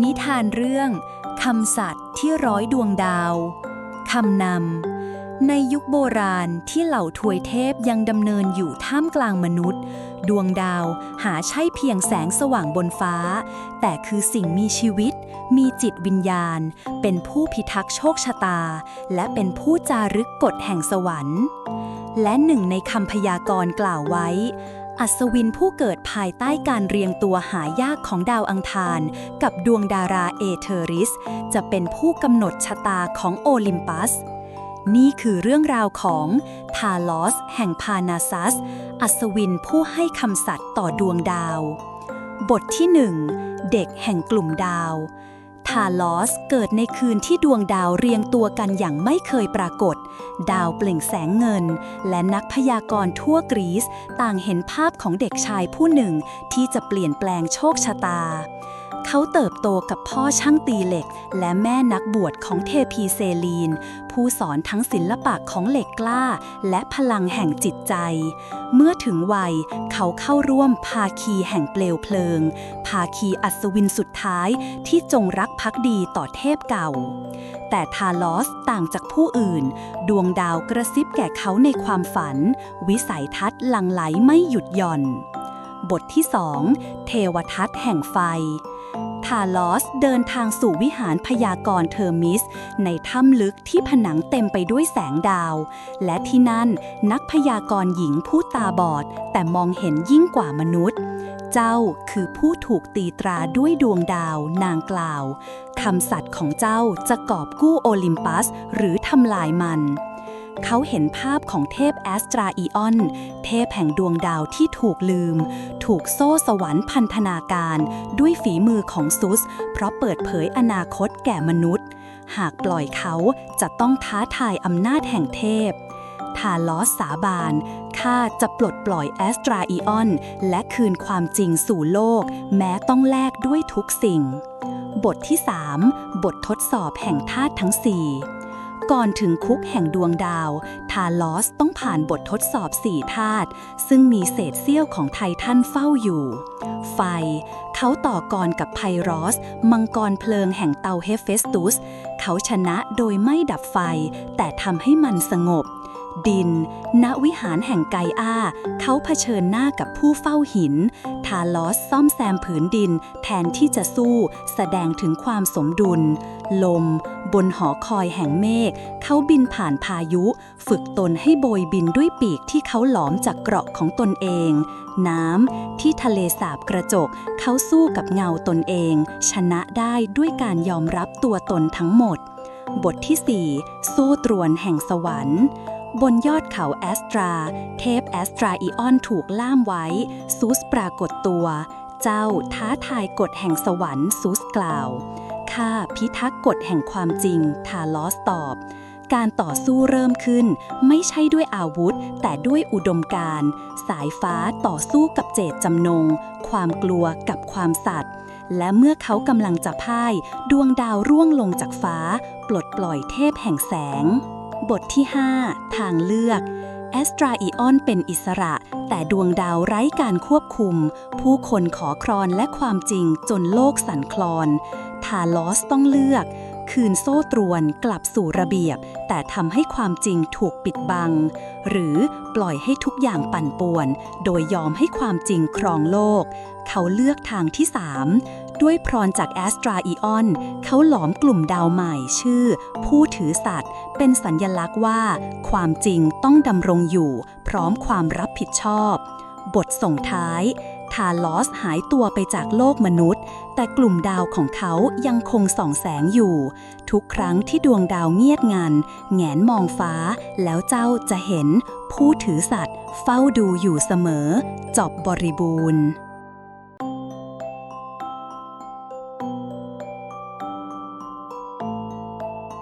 นิทานเรื่องคำสัตว์ที่ร้อยดวงดาวคำนำ ในยุคโบราณที่เหล่าทวยเทพยังดำเนินอยู่ท่ามกลางมนุษย์ ดวงดาวหาใช่เพียงแสงสว่างบนฟ้า แต่คือสิ่งมีชีวิต มีจิตวิญญาณ เป็นผู้พิทักษ์โชคชะตา และเป็นผู้จารึกกฎแห่งสวรรค์ และหนึ่งในคำพยากรณ์กล่าวไว้ อัศวินผู้เกิดภายใต้การเรียงตัวหายากของดาวอังคาร กับดวงดาราเอเธอริส จะเป็นผู้กำหนดชะตาของโอลิมปัส นี่คือเรื่องราวของทาลอส แห่งพานาซัส อัศวินผู้ให้คำสัตย์ต่อดวงดาว บทที่หนึ่งเด็กแห่งกลุ่มดาว ทาลอสเกิดในคืนที่ดวงดาวเรียงตัวกันอย่างไม่เคยปรากฏ ดาวเปล่งแสงเงิน และนักพยากรณ์ทั่วกรีซต่างเห็นภาพของเด็กชายผู้หนึ่งที่จะเปลี่ยนแปลงโชคชะตา เขาเติบโตกับพ่อช่างตีเหล็ก และแม่นักบวชของเทพีเซลีน ผู้สอนทั้งศิลปะของเหล็กกล้า และพลังแห่งจิตใจ เมื่อถึงวัยเขาเข้าร่วมภาคีแห่งเปลวเพลิง ภาคีอัศวินสุดท้ายที่จงรักภักดีต่อเทพเก่า แต่ทาลอสต่างจากผู้อื่น ดวงดาวกระซิบแก่เขาในความฝัน วิสัยทัศน์หลังไหลไม่หยุดหย่อน บทที่สองเทวทัศน์แห่งไฟาลอสเดินทางสู่วิหารพยากรเทอร์มิส ในถ้ำลึกที่ผนังเต็มไปด้วยแสงดาว และที่นั่นนักพยากรหญิงผู้ตาบอด แต่มองเห็นยิ่งกว่ามนุษย์ เจ้าคือผู้ถูกตีตราด้วยดวงดาวนางกล่าวคำสัตย์ของเจ้าจะกอบกู้โอลิมปัส หรือทำลายมันเขาเห็นภาพของเทพแอสตราอีออน เทพแห่งดวงดาวที่ถูกลืม ถูกโซ่สวรรค์พันธนาการด้วยฝีมือของซุส เพราะเปิดเผยอนาคตแก่มนุษย์ หากปล่อยเขาจะต้องท้าทายอำนาจแห่งเทพ ทาลอสสาบานข้าจะปลดปล่อยแอสตราอีออน และคืนความจริงสู่โลก แม้ต้องแลกด้วยทุกสิ่ง บทที่ 3 บททดสอบแห่งธาตุทั้ง4 ก่อนถึงคุกแห่งดวงดาว ทาลอสต้องผ่านบททดสอบสี่ธาตุซึ่งมีเศษเสี้ยวของไททันเฝ้าอยู่ ไฟ เขาต่อกรกับไพรอส มังกรเพลิงแห่งเตาเฮเฟสตุส เขาชนะโดยไม่ดับไฟ แต่ทำให้มันสงบ ดิน ณวิหารแห่งไกอาเขาเผชิญหน้ากับผู้เฝ้าหินาลอสซ่อมแซมผืนดิน แทนที่จะสู้ แสดงถึงความสมดุล ลม บนหอคอยแห่งเมฆเขาบินผ่านพายุ ฝึกตนให้โบยบินด้วยปีกที่เขาหลอมจากเกราะของตนเอง น้ำที่ทะเลสาบกระจก เขาสู้กับเงาตนเอง ชนะได้ด้วยการยอมรับตัวตนทั้งหมด บทที่ 4 โซ่ตรวนแห่งสวรรค์ บนยอดเขาแอสตรา เทพแอสตราอีออนถูกล่ามไว้ ซูสปรากฏตัว เจ้าท้าทายกฎแห่งสวรรค์ซูสกล่าวข้าพิทักษ์กฎแห่งความจริง ทาลอสตอบ การต่อสู้เริ่มขึ้น ไม่ใช่ด้วยอาวุธ แต่ด้วยอุดมการสายฟ้าต่อสู้กับเจตจำนง ความกลัวกับความสัตย์และเมื่อเขากำลังจะพ่าย ดวงดาวร่วงลงจากฟ้า ปลดปล่อยเทพแห่งแสง บทที่ 5 ทางเลือก แอสตราอีออนเป็นอิสระ แต่ดวงดาวไร้การควบคุม ผู้คนขอครอนและความจริงจนโลกสั่นคลอน ทาลอสต้องเลือก คืนโซ่ตรวนกลับสู่ระเบียบ แต่ทำให้ความจริงถูกปิดบัง หรือปล่อยให้ทุกอย่างปั่นป่วน โดยยอมให้ความจริงครองโลก เขาเลือกทางที่ 3 ด้วยพรจากแอสตราอีออน เขาหลอมกลุ่มดาวใหม่ชื่อ ผู้ถือสัตว์ เป็นสัญญลักษณ์ว่า ความจริงต้องดำรงอยู่ พร้อมความรับผิดชอบ บทส่งท้าย ทาลอสหายตัวไปจากโลกมนุษย์ แต่กลุ่มดาวของเขายังคงส่องแสงอยู่ ทุกครั้งที่ดวงดาวเงียบงัน แงนมองฟ้า แล้วเจ้าจะเห็น ผู้ถือสัตว์ เฝ้าดูอยู่เสมอ จบบริบูรณ์